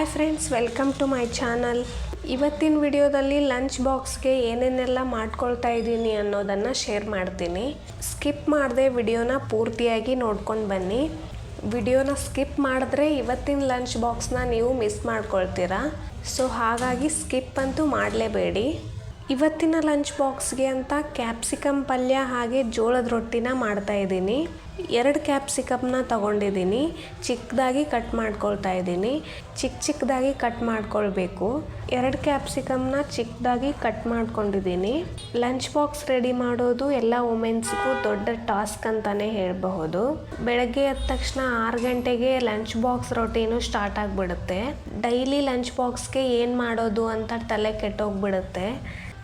Hi friends welcome to my channel ಇವತ್ತಿನ ವಿಡಿಯೋದಲ್ಲಿ lunch ಬಾಕ್ಸ್ಗೆ ಏನೇನೆಲ್ಲ ಮಾಡ್ಕೊಳ್ತಾ ಇದ್ದೀನಿ ಅನ್ನೋದನ್ನು ಶೇರ್ ಮಾಡ್ತೀನಿ. ಸ್ಕಿಪ್ ಮಾಡದೆ ವಿಡಿಯೋನ ಪೂರ್ತಿಯಾಗಿ ನೋಡ್ಕೊಂಡು ಬನ್ನಿ. ವಿಡಿಯೋನ ಸ್ಕಿಪ್ ಮಾಡಿದ್ರೆ ಇವತ್ತಿನ ಲಂಚ್ ಬಾಕ್ಸ್ನ ನೀವು ಮಿಸ್ ಮಾಡ್ಕೊಳ್ತೀರಾ. ಸೊ ಹಾಗಾಗಿ ಸ್ಕಿಪ್ ಅಂತೂ ಮಾಡಲೇಬೇಡಿ. ಇವತ್ತಿನ ಲಂಚ್ ಬಾಕ್ಸ್ಗೆ ಅಂತ ಕ್ಯಾಪ್ಸಿಕಮ್ ಪಲ್ಯ ಹಾಗೆ ಜೋಳದ ರೊಟ್ಟಿನ ಮಾಡ್ತಾ ಇದ್ದೀನಿ. ಎರಡು ಕ್ಯಾಪ್ಸಿಕಮ್ನ ತಗೊಂಡಿದ್ದೀನಿ. ಚಿಕ್ಕದಾಗಿ ಕಟ್ ಮಾಡ್ಕೊಳ್ತಾ ಇದ್ದೀನಿ. ಚಿಕ್ಕ ಚಿಕ್ಕದಾಗಿ ಕಟ್ ಮಾಡ್ಕೊಳ್ಬೇಕು. ಎರಡು ಕ್ಯಾಪ್ಸಿಕಮ್ನ ಚಿಕ್ಕದಾಗಿ ಕಟ್ ಮಾಡ್ಕೊಂಡಿದ್ದೀನಿ. ಲಂಚ್ ಬಾಕ್ಸ್ ರೆಡಿ ಮಾಡೋದು ಎಲ್ಲ ವುಮೆನ್ಸ್ಗೂ ದೊಡ್ಡ ಟಾಸ್ಕ್ ಅಂತಲೇ ಹೇಳಬಹುದು. ಬೆಳಗ್ಗೆ ಎದ್ದ ತಕ್ಷಣ ಆರು ಗಂಟೆಗೆ ಲಂಚ್ ಬಾಕ್ಸ್ ರೊಟೀನು ಸ್ಟಾರ್ಟ್ ಆಗಿಬಿಡುತ್ತೆ. ಡೈಲಿ ಲಂಚ್ ಬಾಕ್ಸ್ಗೆ ಏನು ಮಾಡೋದು ಅಂತ ತಲೆ ಕೆಟ್ಟೋಗ್ಬಿಡುತ್ತೆ.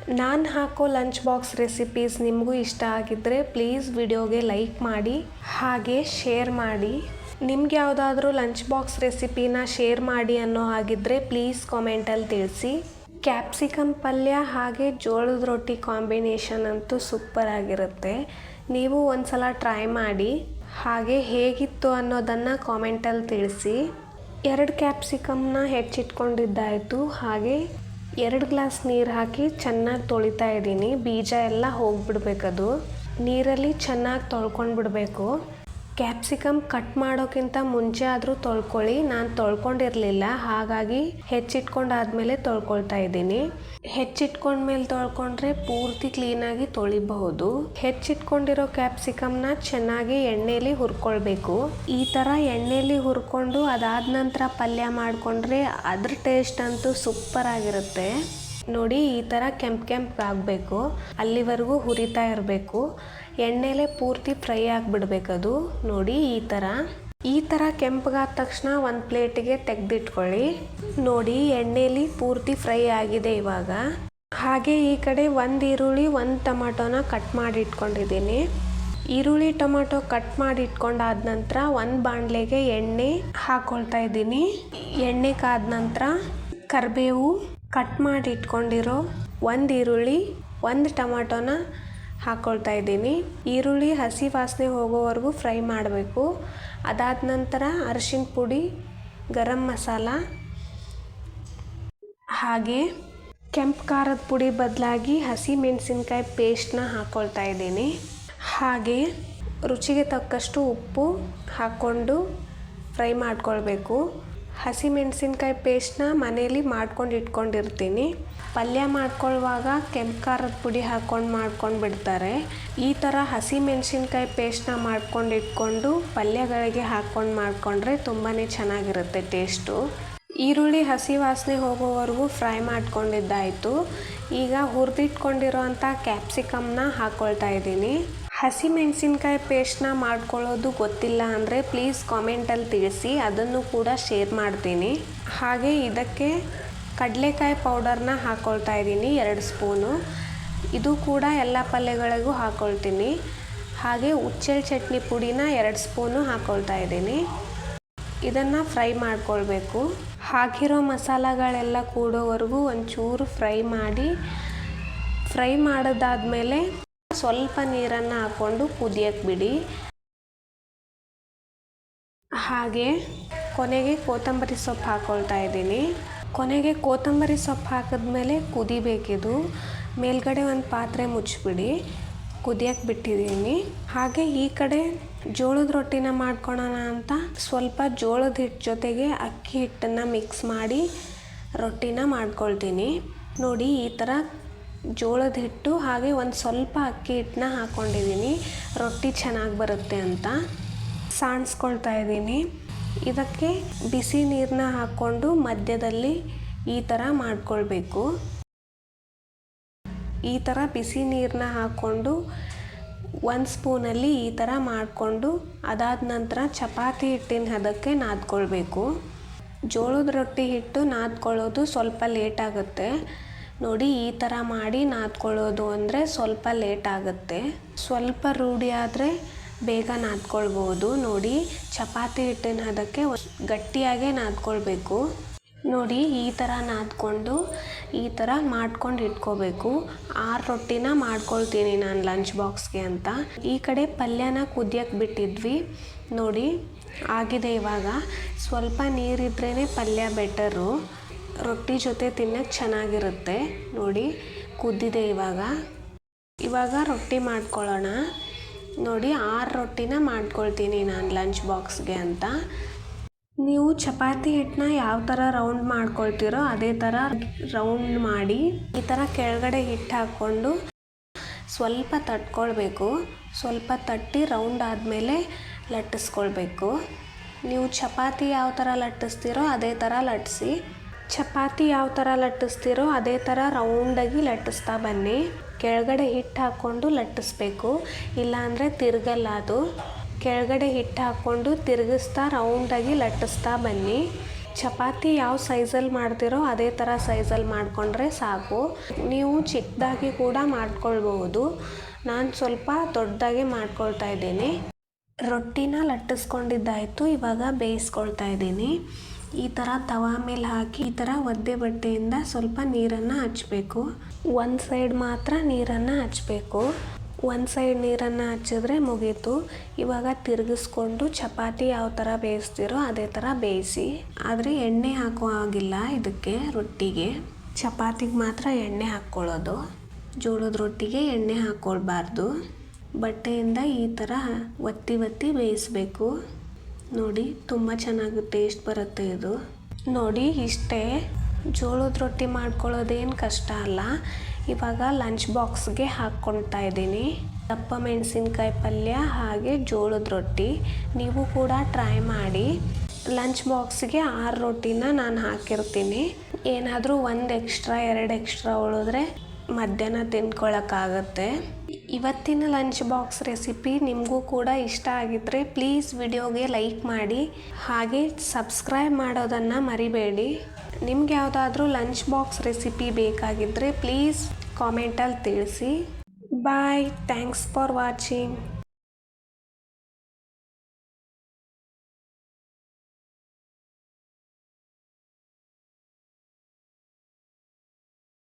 ನಾನು ಹಾಕೋ ಲಂಚ್ ಬಾಕ್ಸ್ ರೆಸಿಪೀಸ್ ನಿಮಗೂ ಇಷ್ಟ ಆಗಿದ್ದರೆ ಪ್ಲೀಸ್ ವಿಡಿಯೋಗೆ ಲೈಕ್ ಮಾಡಿ, ಹಾಗೆ ಶೇರ್ ಮಾಡಿ. ನಿಮ್ಗೆ ಯಾವುದಾದ್ರೂ ಲಂಚ್ ಬಾಕ್ಸ್ ರೆಸಿಪಿನ ಶೇರ್ ಮಾಡಿ ಅನ್ನೋ ಹಾಗಿದ್ದರೆ ಪ್ಲೀಸ್ ಕಾಮೆಂಟಲ್ಲಿ ತಿಳಿಸಿ. ಕ್ಯಾಪ್ಸಿಕಮ್ ಪಲ್ಯ ಹಾಗೆ ಜೋಳದ ರೊಟ್ಟಿ ಕಾಂಬಿನೇಷನ್ ಅಂತೂ ಸೂಪರ್ ಆಗಿರುತ್ತೆ. ನೀವು ಒಂದ್ಸಲ ಟ್ರೈ ಮಾಡಿ, ಹಾಗೆ ಹೇಗಿತ್ತು ಅನ್ನೋದನ್ನು ಕಾಮೆಂಟಲ್ಲಿ ತಿಳಿಸಿ. ಎರಡು ಕ್ಯಾಪ್ಸಿಕಮ್ನ ಹೆಚ್ಚಿಟ್ಕೊಂಡಿದ್ದಾಯಿತು, ಹಾಗೆ ಎರಡು ಗ್ಲಾಸ್ ನೀರು ಹಾಕಿ ಚೆನ್ನಾಗಿ ತೊಳಿತಾ ಇದ್ದೀನಿ ಬೀಜ ಎಲ್ಲ ಹೋಗ್ಬಿಡ್ಬೇಕದು. ನೀರಲ್ಲಿ ಚೆನ್ನಾಗಿ ತೊಳ್ಕೊಂಡು ಬಿಡಬೇಕು ಕ್ಯಾಪ್ಸಿಕಮ್ ಕಟ್ ಮಾಡೋಕ್ಕಿಂತ ಮುಂಚೆ ಆದರೂ ತೊಳ್ಕೊಳ್ಳಿ. ನಾನು ತೊಳ್ಕೊಂಡಿರಲಿಲ್ಲ. ಹಾಗಾಗಿ ಹೆಚ್ಚಿಟ್ಕೊಂಡಾದ್ಮೇಲೆ ತೊಳ್ಕೊಳ್ತಾ ಇದ್ದೀನಿ. ಹೆಚ್ಚಿಟ್ಕೊಂಡ್ಮೇಲೆ ತೊಳ್ಕೊಂಡ್ರೆ ಪೂರ್ತಿ ಕ್ಲೀನಾಗಿ ತೊಳಿಬಹುದು. ಹೆಚ್ಚಿಟ್ಕೊಂಡಿರೋ ಕ್ಯಾಪ್ಸಿಕಮ್ನ ಚೆನ್ನಾಗಿ ಎಣ್ಣೆಯಲ್ಲಿ ಹುರ್ಕೊಳ್ಬೇಕು. ಈ ಥರ ಎಣ್ಣೆಯಲ್ಲಿ ಹುರ್ಕೊಂಡು ಅದಾದ ನಂತರ ಪಲ್ಯ ಮಾಡಿಕೊಂಡ್ರೆ ಅದ್ರ ಟೇಸ್ಟ್ ಅಂತೂ ಸೂಪರ್ ಆಗಿರುತ್ತೆ. ನೋಡಿ, ಈ ಥರ ಕೆಂಪು ಕೆಂಪು ಆಗಬೇಕು. ಅಲ್ಲಿವರೆಗೂ ಹುರಿತಾ ಇರಬೇಕು. ಎಣ್ಣೆಲೆ ಪೂರ್ತಿ ಫ್ರೈ ಆಗಿಬಿಡ್ಬೇಕದು. ನೋಡಿ, ಈ ಥರ ಈ ಥರ ಕೆಂಪಗಾದ ತಕ್ಷಣ ಒಂದು ಪ್ಲೇಟಿಗೆ ತೆಗೆದಿಟ್ಕೊಳ್ಳಿ. ನೋಡಿ, ಎಣ್ಣೆಲಿ ಪೂರ್ತಿ ಫ್ರೈ ಆಗಿದೆ ಇವಾಗ. ಹಾಗೆ ಈ ಕಡೆ ಒಂದು ಈರುಳ್ಳಿ, ಒಂದು ಟೊಮಾಟೋನ ಕಟ್ ಮಾಡಿ ಇಟ್ಕೊಂಡಿದ್ದೀನಿ ಈರುಳ್ಳಿ, ಟೊಮಾಟೊ ಕಟ್ ಮಾಡಿ ಇಟ್ಕೊಂಡಾದ ನಂತರ ಒಂದು ಬಾಣಲೆಗೆ ಎಣ್ಣೆ ಹಾಕ್ಕೊಳ್ತಾ ಇದ್ದೀನಿ. ಎಣ್ಣೆ ಕಾದ ನಂತರ ಕರಿಬೇವು ಕಟ್ ಮಾಡಿ ಇಟ್ಕೊಂಡಿರೋ ಒಂದು ಈರುಳ್ಳಿ, ಒಂದು ಟೊಮಾಟೊನ ಹಾಕ್ಕೊಳ್ತಾ ಇದ್ದೀನಿ. ಈರುಳ್ಳಿ, ಹಸಿ ವಾಸನೆ ಹೋಗೋವರೆಗೂ ಫ್ರೈ ಮಾಡಬೇಕು. ಅದಾದ ನಂತರ ಅರಿಶಿನ ಪುಡಿ, ಗರಂ ಮಸಾಲ, ಹಾಗೆ ಕೆಂಪು ಖಾರದ ಪುಡಿ ಬದಲಾಗಿ ಹಸಿ ಮೆಣಸಿನ್ಕಾಯಿ ಪೇಸ್ಟ್ನ ಹಾಕ್ಕೊಳ್ತಾ ಇದ್ದೀನಿ. ಹಾಗೆ ರುಚಿಗೆ ತಕ್ಕಷ್ಟು ಉಪ್ಪು ಹಾಕ್ಕೊಂಡು ಫ್ರೈ ಮಾಡ್ಕೊಳ್ಬೇಕು. ಹಸಿ ಮೆಣಸಿನ್ಕಾಯಿ ಪೇಸ್ಟ್ನ ಮನೇಲಿ ಮಾಡ್ಕೊಂಡು ಇಟ್ಕೊಂಡಿರ್ತೀನಿ. ಪಲ್ಯ ಮಾಡ್ಕೊಳ್ಳುವಾಗ ಕೆಂಪು ಖಾರದ ಪುಡಿ ಹಾಕ್ಕೊಂಡು ಮಾಡ್ಕೊಂಡು ಬಿಡ್ತಾರೆ. ಈ ಥರ ಹಸಿ ಮೆಣಸಿನ್ಕಾಯಿ ಪೇಸ್ಟ್ನ ಮಾಡ್ಕೊಂಡು ಇಟ್ಕೊಂಡು ಪಲ್ಯಗಳಿಗೆ ಹಾಕ್ಕೊಂಡು ಮಾಡಿಕೊಂಡ್ರೆ ತುಂಬಾ ಚೆನ್ನಾಗಿರುತ್ತೆ ಟೇಸ್ಟು ಈರುಳ್ಳಿ, ಹಸಿ ವಾಸನೆ ಹೋಗೋವರೆಗೂ ಫ್ರೈ ಮಾಡ್ಕೊಂಡಿದ್ದಾಯಿತು. ಈಗ ಹುರಿದಿಟ್ಕೊಂಡಿರೋ ಅಂಥ ಕ್ಯಾಪ್ಸಿಕಮ್ನ ಹಾಕ್ಕೊಳ್ತಾ ಇದ್ದೀನಿ. ಹಸಿ ಮೆಣಸಿನ್ಕಾಯಿ ಪೇಸ್ಟ್ನ ಮಾಡ್ಕೊಳ್ಳೋದು ಗೊತ್ತಿಲ್ಲ ಅಂದರೆ ಪ್ಲೀಸ್ ಕಾಮೆಂಟಲ್ಲಿ ತಿಳಿಸಿ, ಅದನ್ನು ಕೂಡ ಶೇರ್ ಮಾಡ್ತೀನಿ. ಹಾಗೆ ಇದಕ್ಕೆ ಕಡಲೆಕಾಯಿ ಪೌಡರ್ನ ಹಾಕ್ಕೊಳ್ತಾ ಇದ್ದೀನಿ, ಎರಡು ಸ್ಪೂನು. ಇದು ಕೂಡ ಎಲ್ಲ ಪಲ್ಯಗಳಿಗೂ ಹಾಕ್ಕೊಳ್ತೀನಿ ಹಾಗೆ ಉಚ್ಚೆಳ್ ಚಟ್ನಿ ಪುಡಿನ ಎರಡು ಸ್ಪೂನು ಹಾಕ್ಕೊಳ್ತಾ ಇದ್ದೀನಿ. ಇದನ್ನು ಫ್ರೈ ಮಾಡ್ಕೊಳ್ಬೇಕು. ಹಾಕಿರೋ ಮಸಾಲಗಳೆಲ್ಲ ಕೂಡೋವರೆಗೂ ಒಂಚೂರು ಫ್ರೈ ಮಾಡಿ, ಫ್ರೈ ಮಾಡೋದಾದಮೇಲೆ ಸ್ವಲ್ಪ ನೀರನ್ನು ಹಾಕ್ಕೊಂಡು ಕುದಿಯಕ್ಕೆ ಬಿಡಿ. ಹಾಗೆ ಕೊನೆಗೆ ಕೊತ್ತಂಬರಿ ಸೊಪ್ಪು ಹಾಕ್ಕೊಳ್ತಾ ಇದ್ದೀನಿ. ಕೊನೆಗೆ ಕೊತ್ತಂಬರಿ ಸೊಪ್ಪು ಹಾಕಿದ್ಮೇಲೆ ಕುದಿಬೇಕಿದು. ಮೇಲ್ಗಡೆ ಒಂದು ಪಾತ್ರೆ ಮುಚ್ಚಿಬಿಡಿ. ಕುದಿಯಕ್ಕೆ ಬಿಟ್ಟಿದ್ದೀನಿ. ಹಾಗೆ ಈ ಕಡೆ ಜೋಳದ ರೊಟ್ಟಿನ ಮಾಡ್ಕೊಳೋಣ ಅಂತ ಸ್ವಲ್ಪ ಜೋಳದ ಹಿಟ್ಟು ಜೊತೆಗೆ ಅಕ್ಕಿ ಹಿಟ್ಟನ್ನು ಮಿಕ್ಸ್ ಮಾಡಿ ರೊಟ್ಟಿನ ಮಾಡ್ಕೊಳ್ತೀನಿ. ನೋಡಿ ಈ ಥರ ಜೋಳದ ಹಿಟ್ಟು ಹಾಗೆ ಒಂದು ಸ್ವಲ್ಪ ಅಕ್ಕಿ ಹಿಟ್ಟನ್ನ ಹಾಕ್ಕೊಂಡಿದ್ದೀನಿ. ರೊಟ್ಟಿ ಚೆನ್ನಾಗಿ ಬರುತ್ತೆ ಅಂತ. ಸಾಣಿಸ್ಕೊಳ್ತಾ ಇದ್ದೀನಿ. ಇದಕ್ಕೆ ಬಿಸಿ ನೀರನ್ನ ಹಾಕ್ಕೊಂಡು ಮಧ್ಯದಲ್ಲಿ ಈ ಥರ ಮಾಡ್ಕೊಳ್ಬೇಕು. ಈ ಥರ ಬಿಸಿ ನೀರನ್ನ ಹಾಕ್ಕೊಂಡು ಒಂದು ಸ್ಪೂನಲ್ಲಿ ಈ ಥರ ಮಾಡಿಕೊಂಡು ಅದಾದ ನಂತರ ಚಪಾತಿ ಹಿಟ್ಟಿನ ಹದಕ್ಕೆ ನಾದ್ಕೊಳ್ಬೇಕು. ಜೋಳದ ರೊಟ್ಟಿ ಹಿಟ್ಟು ನಾದ್ಕೊಳ್ಳೋದು ಸ್ವಲ್ಪ ಲೇಟ್ ಆಗುತ್ತೆ. ನೋಡಿ, ಈ ಥರ ಮಾಡಿ ನಾದ್ಕೊಳ್ಳೋದು ಅಂದರೆ ಸ್ವಲ್ಪ ಲೇಟ್ ಆಗುತ್ತೆ. ಸ್ವಲ್ಪ ರೂಢಿ ಆದರೆ ಬೇಗ ನಾದ್ಕೊಳ್ಬೋದು. ನೋಡಿ, ಚಪಾತಿ ಹಿಟ್ಟಿನ ಅದಕ್ಕೆ ಗಟ್ಟಿಯಾಗೇ ನಾದ್ಕೊಳ್ಬೇಕು. ನೋಡಿ, ಈ ಥರ ನಾದ್ಕೊಂಡು, ಈ ಥರ ಮಾಡ್ಕೊಂಡು ಇಟ್ಕೋಬೇಕು. ಆರು ರೊಟ್ಟಿನ ಮಾಡ್ಕೊಳ್ತೀನಿ ನಾನು ಲಂಚ್ ಬಾಕ್ಸ್ಗೆ ಅಂತ. ಈ ಕಡೆ ಪಲ್ಯನ ಕುದಿಯಕ್ಕೆ ಬಿಟ್ಟಿದ್ವಿ. ನೋಡಿ, ಆಗಿದೆ ಇವಾಗ. ಸ್ವಲ್ಪ ನೀರಿದ್ರೇ ಪಲ್ಯ ಬೆಟರು. ರೊಟ್ಟಿ ಜೊತೆ ತಿನ್ನಕ್ಕೆ ಚೆನ್ನಾಗಿರುತ್ತೆ. ನೋಡಿ, ಕುದ್ದಿದೆ ಇವಾಗ. ಇವಾಗ ರೊಟ್ಟಿ ಮಾಡ್ಕೊಳ್ಳೋಣ. ನೋಡಿ, ಆರು ರೊಟ್ಟಿನ ಮಾಡ್ಕೊಳ್ತೀನಿ ನಾನು ಲಂಚ್ ಬಾಕ್ಸ್ಗೆ ಅಂತ. ನೀವು ಚಪಾತಿ ಹಿಟ್ಟನ್ನ ಯಾವ ಥರ ರೌಂಡ್ ಮಾಡ್ಕೊಳ್ತೀರೋ ಅದೇ ಥರ ರೌಂಡ್ ಮಾಡಿ, ಈ ಥರ ಕೆಳಗಡೆ ಹಿಟ್ಟು ಹಾಕ್ಕೊಂಡು ಸ್ವಲ್ಪ ತಟ್ಕೊಳ್ಬೇಕು. ಸ್ವಲ್ಪ ತಟ್ಟಿ ರೌಂಡ್ ಆದಮೇಲೆ ಲಟ್ಟಿಸ್ಕೊಳ್ಬೇಕು. ನೀವು ಚಪಾತಿ ಯಾವ ಥರ ಲಟ್ಟಿಸ್ತೀರೋ ಅದೇ ಥರ ಲಟ್ಟಿಸಿ. ಚಪಾತಿ ಯಾವ ಥರ ಲಟ್ಟಿಸ್ತೀರೋ ಅದೇ ಥರ ರೌಂಡಾಗಿ ಲಟ್ಟಿಸ್ತಾ ಬನ್ನಿ. ಕೆಳಗಡೆ ಹಿಟ್ಟು ಹಾಕ್ಕೊಂಡು ಲಟ್ಟಿಸ್ಬೇಕು. ಇಲ್ಲಾಂದರೆ ತಿರುಗಲ್ಲ ಅದು. ಕೆಳಗಡೆ ಹಿಟ್ಟು ಹಾಕ್ಕೊಂಡು ತಿರುಗಿಸ್ತಾ ರೌಂಡಾಗಿ ಲಟ್ಟಿಸ್ತಾ ಬನ್ನಿ. ಚಪಾತಿ ಯಾವ ಸೈಜಲ್ಲಿ ಮಾಡ್ತಿರೋ ಅದೇ ಥರ ಸೈಜಲ್ಲಿ ಮಾಡಿಕೊಂಡ್ರೆ ಸಾಕು. ನೀವು ಚಿಕ್ಕದಾಗಿ ಕೂಡ ಮಾಡ್ಕೊಳ್ಬಹುದು. ನಾನು ಸ್ವಲ್ಪ ದೊಡ್ಡದಾಗಿ ಮಾಡ್ಕೊಳ್ತಾ ಇದ್ದೀನಿ. ರೊಟ್ಟಿನ ಲಟ್ಟಿಸ್ಕೊಂಡಿದ್ದಾಯಿತು, ಇವಾಗ ಬೇಯಿಸ್ಕೊಳ್ತಾ ಇದ್ದೀನಿ. ಈ ಥರ ತವಾ ಮೇಲೆ ಹಾಕಿ ಈ ಥರ ಒದ್ದೆ ಬಟ್ಟೆಯಿಂದ ಸ್ವಲ್ಪ ನೀರನ್ನು ಹಚ್ಚಬೇಕು ಒಂದು ಸೈಡ್ ಮಾತ್ರ ನೀರನ್ನು ಹಚ್ಚಬೇಕು ಒಂದು ಸೈಡ್ ನೀರನ್ನು ಹಚ್ಚಿದ್ರೆ ಮುಗೀತು. ಇವಾಗ ತಿರುಗಿಸ್ಕೊಂಡು ಚಪಾತಿ ಯಾವ ಥರ ಬೇಯಿಸ್ತೀರೋ ಅದೇ ಥರ ಬೇಯಿಸಿ. ಆದರೆ ಎಣ್ಣೆ ಹಾಕೋ ಆಗಿಲ್ಲ ಇದಕ್ಕೆ ರೊಟ್ಟಿಗೆ. ಚಪಾತಿಗೆ ಮಾತ್ರ ಎಣ್ಣೆ ಹಾಕ್ಕೊಳ್ಳೋದು. ಜೋಳದ ರೊಟ್ಟಿಗೆ ಎಣ್ಣೆ ಹಾಕ್ಕೊಳ್ಬಾರ್ದು. ಬಟ್ಟೆಯಿಂದ ಈ ಥರ ಒತ್ತಿ ಒತ್ತಿ ಬೇಯಿಸ್ಬೇಕು. ನೋಡಿ, ತುಂಬ ಚೆನ್ನಾಗಿ ಟೇಸ್ಟ್ ಬರುತ್ತೆ ಇದು. ನೋಡಿ, ಇಷ್ಟೇ. ಜೋಳದ ರೊಟ್ಟಿ ಮಾಡ್ಕೊಳ್ಳೋದೇನು ಕಷ್ಟ ಅಲ್ಲ. ಇವಾಗ ಲಂಚ್ ಬಾಕ್ಸ್ಗೆ ಹಾಕ್ಕೊಳ್ತಾ ಇದ್ದೀನಿ. ದಪ್ಪ ಮೆಣಸಿನ್ಕಾಯಿ ಪಲ್ಯ ಹಾಗೆ ಜೋಳದ ರೊಟ್ಟಿ. ನೀವು ಕೂಡ ಟ್ರೈ ಮಾಡಿ. ಲಂಚ್ ಬಾಕ್ಸ್ಗೆ ಆರು ರೊಟ್ಟಿನ ನಾನು ಹಾಕಿರ್ತೀನಿ. ಏನಾದರೂ ಒಂದು ಎಕ್ಸ್ಟ್ರಾ ಎರಡು ಎಕ್ಸ್ಟ್ರಾ ಉಳಿದ್ರೆ ಮಧ್ಯಾಹ್ನ ತಿನ್ಕೊಳ್ಳೋಕ್ಕಾಗತ್ತೆ ಇವತ್ತಿನ ಲಂಚ್ ಬಾಕ್ಸ್ ರೆಸಿಪಿ ನಿಮಗೂ ಕೂಡ ಇಷ್ಟ ಆಗಿದ್ದರೆ ಪ್ಲೀಸ್ ವಿಡಿಯೋಗೆ ಲೈಕ್ ಮಾಡಿ. ಹಾಗೆ ಸಬ್ಸ್ಕ್ರೈಬ್ ಮಾಡೋದನ್ನು ಮರಿಬೇಡಿ. ನಿಮ್ಗೆ ಯಾವುದಾದ್ರೂ ಲಂಚ್ ಬಾಕ್ಸ್ ರೆಸಿಪಿ ಬೇಕಾಗಿದ್ದರೆ ಪ್ಲೀಸ್ ಕಾಮೆಂಟಲ್ಲಿ ತಿಳಿಸಿ. Bye thanks for watching